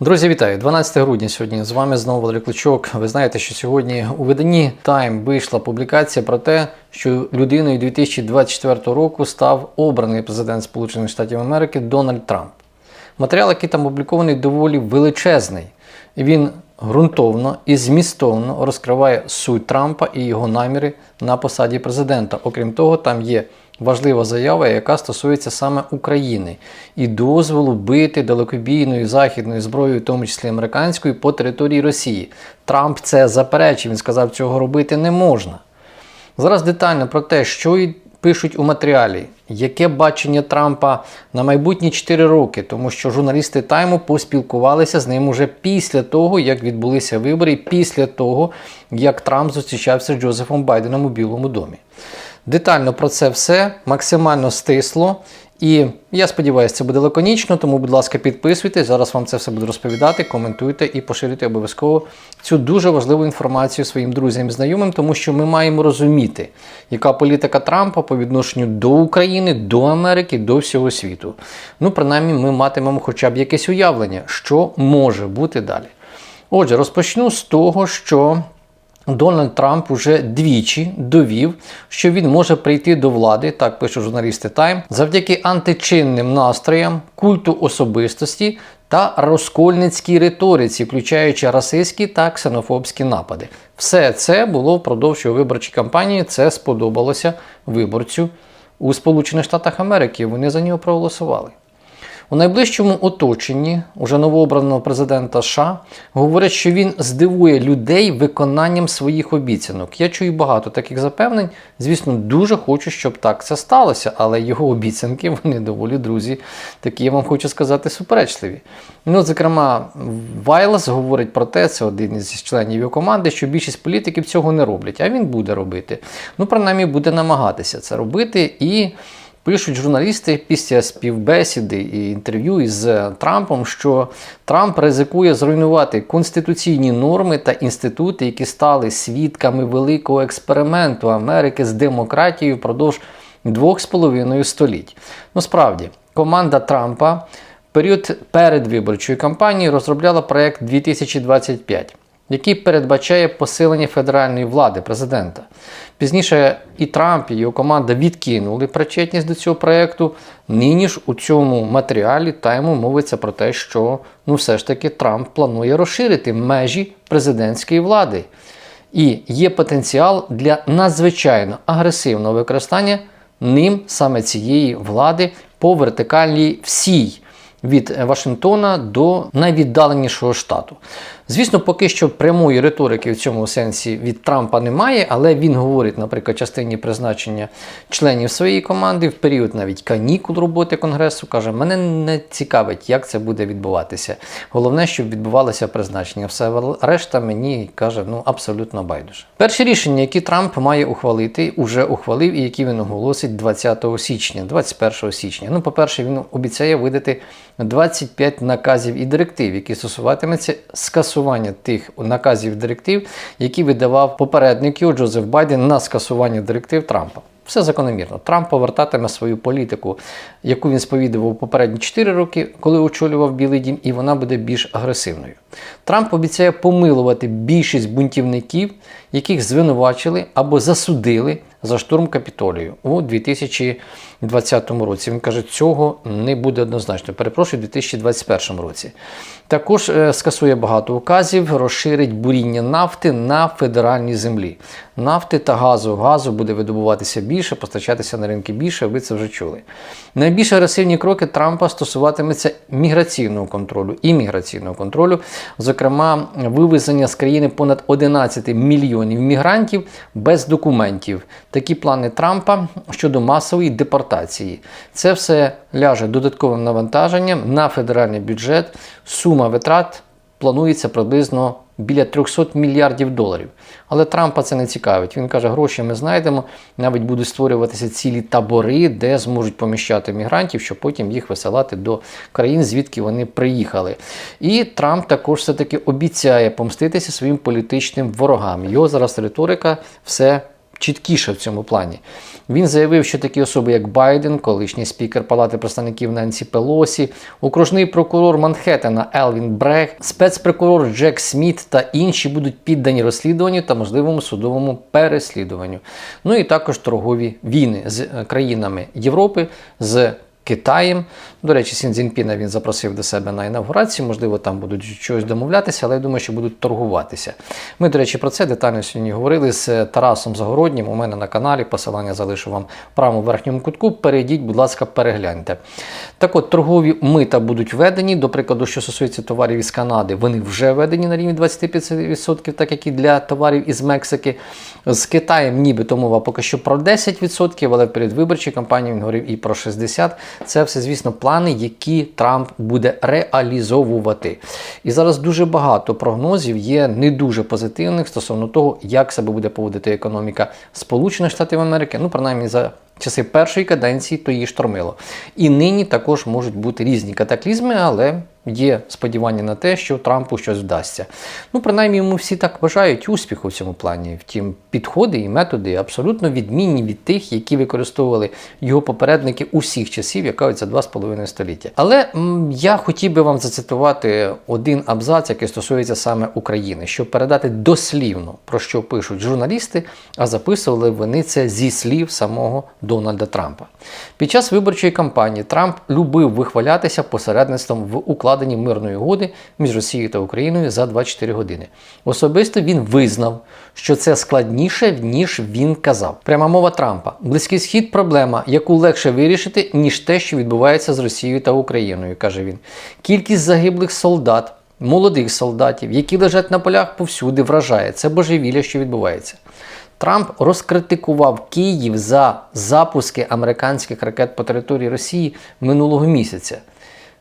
Друзі, вітаю! 12 грудня сьогодні з вами знову Валерій Кличок. Ви знаєте, що сьогодні у виданні Time вийшла публікація про те, що людиною 2024 року став обраний президент Сполучених Штатів Америки Дональд Трамп. Матеріал, який там опублікований, доволі величезний. Він ґрунтовно і змістовно розкриває суть Трампа і його наміри на посаді президента. Окрім того, там є важлива заява, яка стосується саме України і дозволу бити далекобійною західною зброєю, в тому числі американською, по території Росії. Трамп це заперечив. Він сказав, цього робити не можна. Зараз детально про те, що і пишуть у матеріалі, яке бачення Трампа на майбутні 4 роки, тому що журналісти Тайму поспілкувалися з ним уже після того, як відбулися вибори, після того, як Трамп зустрічався з Джозефом Байденом у Білому домі. Детально про це все, максимально стисло. І я сподіваюся, це буде лаконічно, тому, будь ласка, підписуйтесь. Зараз вам це все буду розповідати, коментуйте і поширюйте обов'язково цю дуже важливу інформацію своїм друзям і знайомим, тому що ми маємо розуміти, яка політика Трампа по відношенню до України, до Америки, до всього світу. Ну, принаймні, ми матимемо хоча б якесь уявлення, що може бути далі. Отже, розпочну з того, що. Дональд Трамп уже двічі довів, що він може прийти до влади, так пишуть журналісти Тайм, завдяки античинним настроям, культу особистості та розкольницькій риториці, включаючи расистські та ксенофобські напади. Все це було впродовж виборчої кампанії. Це сподобалося виборцю у Сполучених Штатах Америки. Вони за нього проголосували. У найближчому оточенні уже новообраного президента США говорять, що він здивує людей виконанням своїх обіцянок. Я чую багато таких запевнень. Звісно, дуже хочу, щоб так це сталося, але його обіцянки вони доволі друзі. Такі я вам хочу сказати суперечливі. Ну, зокрема, Вайлес говорить про те, це один із членів його команди, що більшість політиків цього не роблять, а він буде робити. Ну, принаймні, буде намагатися це робити і. Пишуть журналісти після співбесіди і інтерв'ю із Трампом, що Трамп ризикує зруйнувати конституційні норми та інститути, які стали свідками великого експерименту Америки з демократією впродовж двох з половиною століть. Ну справді, команда Трампа в період передвиборчої кампанії розробляла проект 2025 який передбачає посилення федеральної влади президента. Пізніше і Трамп, і його команда відкинули причетність до цього проєкту. Нині ж у цьому матеріалі тайму мовиться про те, що ну все ж таки Трамп планує розширити межі президентської влади. І є потенціал для надзвичайно агресивного використання ним саме цієї влади по вертикальній всій від Вашингтона до найвіддаленішого штату. Звісно, поки що прямої риторики в цьому сенсі від Трампа немає, але він говорить, наприклад, частині призначення членів своєї команди в період навіть канікул роботи Конгресу. Каже, мене не цікавить, як це буде відбуватися. Головне, щоб відбувалося призначення. Все решта мені каже, ну абсолютно байдуже. Перші рішення, які Трамп має ухвалити, уже ухвалив і які він оголосить 20 січня, 21 січня. Ну, по-перше, він обіцяє видати 25 наказів і директив, які стосуватимуться скасування тих наказів директив, які видавав попередник його Джозеф Байден на скасування директив Трампа. Все закономірно. Трамп повертатиме свою політику, яку він сповідував попередні 4 роки, коли очолював Білий Дім, і вона буде більш агресивною. Трамп обіцяє помилувати більшість бунтівників, яких звинувачили або засудили за штурм капітолію у 2020 році. Він каже, цього не буде однозначно. Перепрошую, у 2021 році. Також е, скасує багато указів, розширить буріння нафти на федеральній землі. Нафти та газу. Газу буде видобуватися більше, постачатися на ринки більше. Ви це вже чули. Найбільш агресивні кроки Трампа стосуватиметься міграційного контролю і міграційного контролю, зокрема, вивезення з країни понад 11 мільйонів мігрантів без документів. Такі плани Трампа щодо масової депортації. Це все ляже додатковим навантаженням на федеральний бюджет. Сума витрат планується приблизно біля 300 мільярдів доларів. Але Трампа це не цікавить. Він каже, гроші ми знайдемо, навіть будуть створюватися цілі табори, де зможуть поміщати мігрантів, щоб потім їх висилати до країн, звідки вони приїхали. І Трамп також все-таки обіцяє помститися своїм політичним ворогам. Його зараз риторика все чіткіше в цьому плані. Він заявив, що такі особи, як Байден, колишній спікер Палати представників Ненсі Пелосі, окружний прокурор Манхеттена Елвін Брех, спецпрокурор Джек Сміт та інші будуть піддані розслідуванню та можливому судовому переслідуванню. Ну і також торгові війни з е, країнами Європи. з Китаєм. До речі, Сін Цзіньпіна він запросив до себе на інавгурацію, можливо, там будуть щось домовлятися, але я думаю, що будуть торгуватися. Ми, до речі, про це детально сьогодні говорили з Тарасом Загороднім. У мене на каналі посилання залишу вам в правому верхньому кутку. Перейдіть, будь ласка, перегляньте. Так от, торгові мита будуть введені. До прикладу, що стосується товарів із Канади, вони вже введені на рівні 25%, так як і для товарів із Мексики. З Китаєм нібито мова поки що про 10%, але в передвиборчій кампанії він говорив і про 60%. Це все, звісно, плани, які Трамп буде реалізовувати. І зараз дуже багато прогнозів є не дуже позитивних стосовно того, як себе буде поводити економіка Сполучених Штатів Америки, ну, принаймні за. Часи першої каденції то її штормило. І нині також можуть бути різні катаклізми, але є сподівання на те, що Трампу щось вдасться. Ну, принаймні, йому всі так бажають успіху в цьому плані. Втім, підходи і методи абсолютно відмінні від тих, які використовували його попередники усіх часів, яка з половиною століття. Але м, я хотів би вам зацитувати один абзац, який стосується саме України, щоб передати дослівно про що пишуть журналісти, а записували вони це зі слів самого Дональда Трампа. Під час виборчої кампанії Трамп любив вихвалятися посередництвом в укладенні мирної угоди між Росією та Україною за 24 години. Особисто він визнав, що це складніше, ніж він казав. Пряма мова Трампа: Близький схід проблема, яку легше вирішити, ніж те, що відбувається з Росією та Україною, каже він. Кількість загиблих солдат. Молодих солдатів, які лежать на полях повсюди, вражає це божевілля, що відбувається. Трамп розкритикував Київ за запуски американських ракет по території Росії минулого місяця.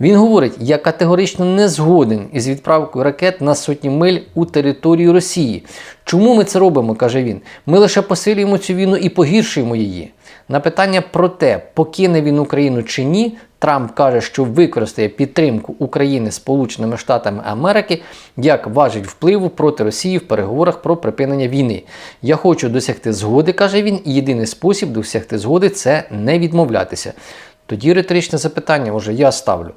Він говорить: я категорично не згоден із відправкою ракет на сотні миль у територію Росії. Чому ми це робимо? каже він. Ми лише посилюємо цю війну і погіршуємо її. На питання про те, покине він Україну чи ні, Трамп каже, що використає підтримку України Сполученими Штатами Америки як важить впливу проти Росії в переговорах про припинення війни. Я хочу досягти згоди, каже він, і єдиний спосіб досягти згоди це не відмовлятися. Тоді риторичне запитання вже я ставлю.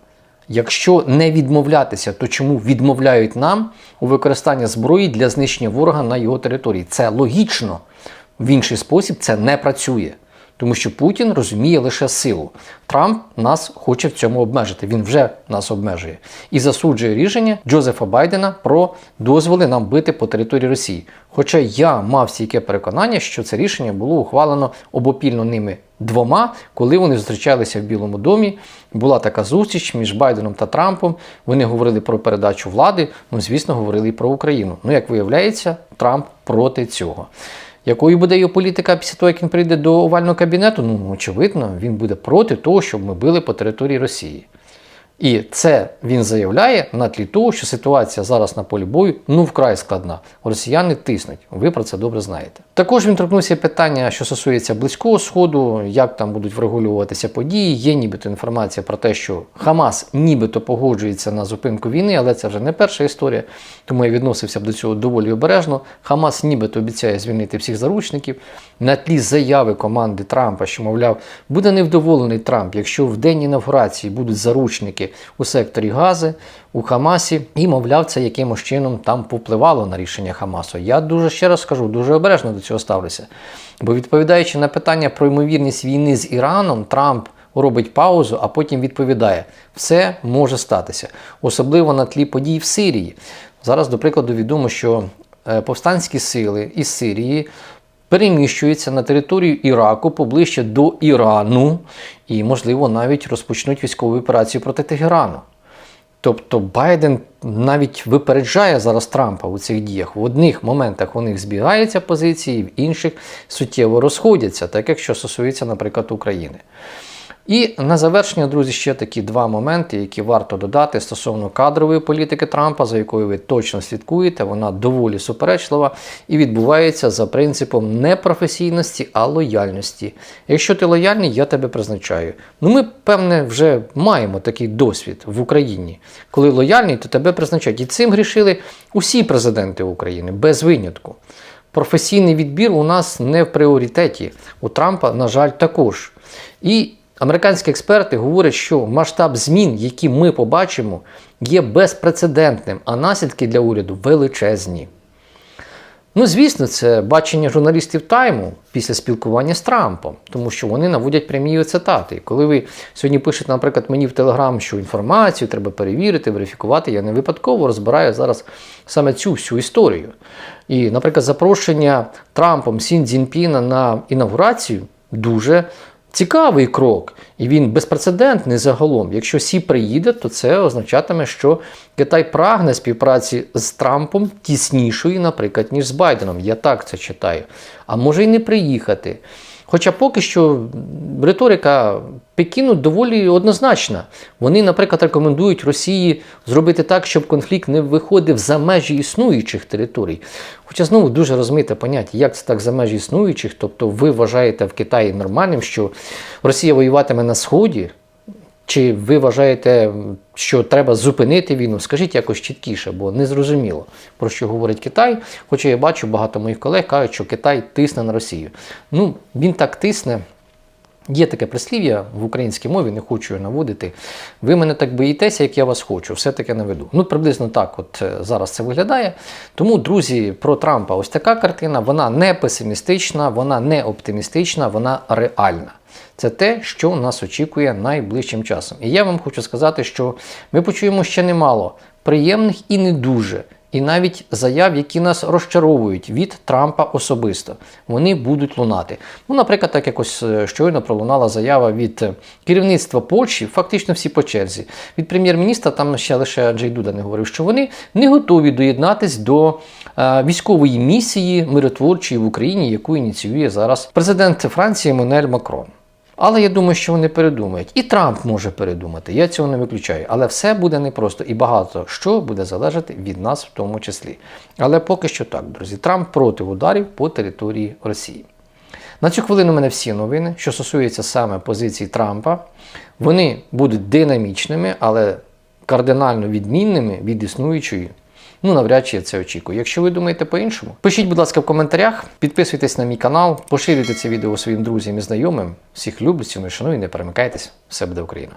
Якщо не відмовлятися, то чому відмовляють нам у використанні зброї для знищення ворога на його території? Це логічно. В інший спосіб це не працює. Тому що Путін розуміє лише силу. Трамп нас хоче в цьому обмежити. Він вже нас обмежує і засуджує рішення Джозефа Байдена про дозволи нам бити по території Росії. Хоча я мав стійке переконання, що це рішення було ухвалено обопільно ними двома, коли вони зустрічалися в Білому домі. Була така зустріч між Байденом та Трампом. Вони говорили про передачу влади. Ну, звісно, говорили і про Україну. Ну, як виявляється, Трамп проти цього. Якою буде його політика після того, як він прийде до овального кабінету? Ну, очевидно, він буде проти того, щоб ми били по території Росії. І це він заявляє на тлі того, що ситуація зараз на полі бою ну вкрай складна. Росіяни тиснуть. Ви про це добре знаєте. Також він торкнувся питання, що стосується близького сходу, як там будуть врегулюватися події. Є нібито інформація про те, що Хамас нібито погоджується на зупинку війни, але це вже не перша історія. Тому я відносився б до цього доволі обережно. Хамас нібито обіцяє звільнити всіх заручників. На тлі заяви команди Трампа, що, мовляв, буде невдоволений Трамп, якщо в день інавгурації будуть заручники у секторі Гази, у Хамасі, і, мовляв, це якимось чином там повпливало на рішення Хамасу. Я дуже ще раз скажу, дуже обережно до цього ставлюся. Бо відповідаючи на питання про ймовірність війни з Іраном, Трамп. Робить паузу, а потім відповідає: все може статися, особливо на тлі подій в Сирії. Зараз, до прикладу, відомо, що е, повстанські сили із Сирії переміщуються на територію Іраку поближче до Ірану і, можливо, навіть розпочнуть військову операцію проти Тегерану. Тобто Байден навіть випереджає зараз Трампа у цих діях. В одних моментах у них збігаються позиції, в інших суттєво розходяться, так як що стосується, наприклад, України. І на завершення, друзі, ще такі два моменти, які варто додати стосовно кадрової політики Трампа, за якою ви точно слідкуєте. Вона доволі суперечлива і відбувається за принципом не професійності, а лояльності. Якщо ти лояльний, я тебе призначаю. Ну, ми, певне, вже маємо такий досвід в Україні. Коли лояльний, то тебе призначають. І цим грішили усі президенти України без винятку. професійний відбір у нас не в пріоритеті. У Трампа, на жаль, також. І американські експерти говорять, що масштаб змін, які ми побачимо, є безпрецедентним, а наслідки для уряду величезні. Ну, звісно, це бачення журналістів Тайму після спілкування з Трампом, тому що вони наводять прямі цитати. І Коли ви сьогодні пишете, наприклад, мені в Телеграм, що інформацію треба перевірити, верифікувати, я не випадково розбираю зараз саме цю всю історію. І, наприклад, запрошення Трампом Сін Цзіньпіна на інавгурацію дуже цікавий крок, і він безпрецедентний загалом. Якщо Сі приїде, то це означатиме, що Китай прагне співпраці з Трампом тіснішої, наприклад, ніж з Байденом. Я так це читаю. А може й не приїхати. Хоча поки що риторика Пекіну доволі однозначна. Вони, наприклад, рекомендують Росії зробити так, щоб конфлікт не виходив за межі існуючих територій. Хоча знову дуже розмите поняття, як це так за межі існуючих. Тобто ви вважаєте в Китаї нормальним, що Росія воюватиме на Сході, чи ви вважаєте, що треба зупинити війну? Скажіть якось чіткіше, бо не зрозуміло, про що говорить Китай. Хоча я бачу, багато моїх колег кажуть, що Китай тисне на Росію. Ну, він так тисне. Є таке прислів'я в українській мові, не хочу наводити. Ви мене так боїтеся, як я вас хочу, все таки наведу. Ну, приблизно так от е, зараз це виглядає. Тому, друзі, про Трампа ось така картина, вона не песимістична, вона не оптимістична, вона реальна. Це те, що нас очікує найближчим часом. І я вам хочу сказати, що ми почуємо ще немало приємних і не дуже. І навіть заяв, які нас розчаровують від Трампа особисто, вони будуть лунати. Ну, наприклад, так якось е, щойно пролунала заява від е, керівництва Польщі, фактично всі по черзі. Від прем'єр-міністра там ще лише Джей Дуда не говорив, що вони не готові доєднатись до е, військової місії миротворчої в Україні, яку ініціює зараз президент Франції Еммануель Макрон. Але я думаю, що вони передумають. І Трамп може передумати. Я цього не виключаю. Але все буде непросто і багато що буде залежати від нас в тому числі. Але поки що так, друзі, Трамп проти ударів по території Росії. На цю хвилину у мене всі новини, що стосуються саме позиції Трампа. Вони будуть динамічними, але кардинально відмінними від існуючої. Ну, навряд чи я це очікую. Якщо ви думаєте по-іншому, пишіть, будь ласка, в коментарях, підписуйтесь на мій канал, поширюйте це відео своїм друзям і знайомим. Всіх люблю, ціную, шаную, не перемикайтесь. Все буде Україна!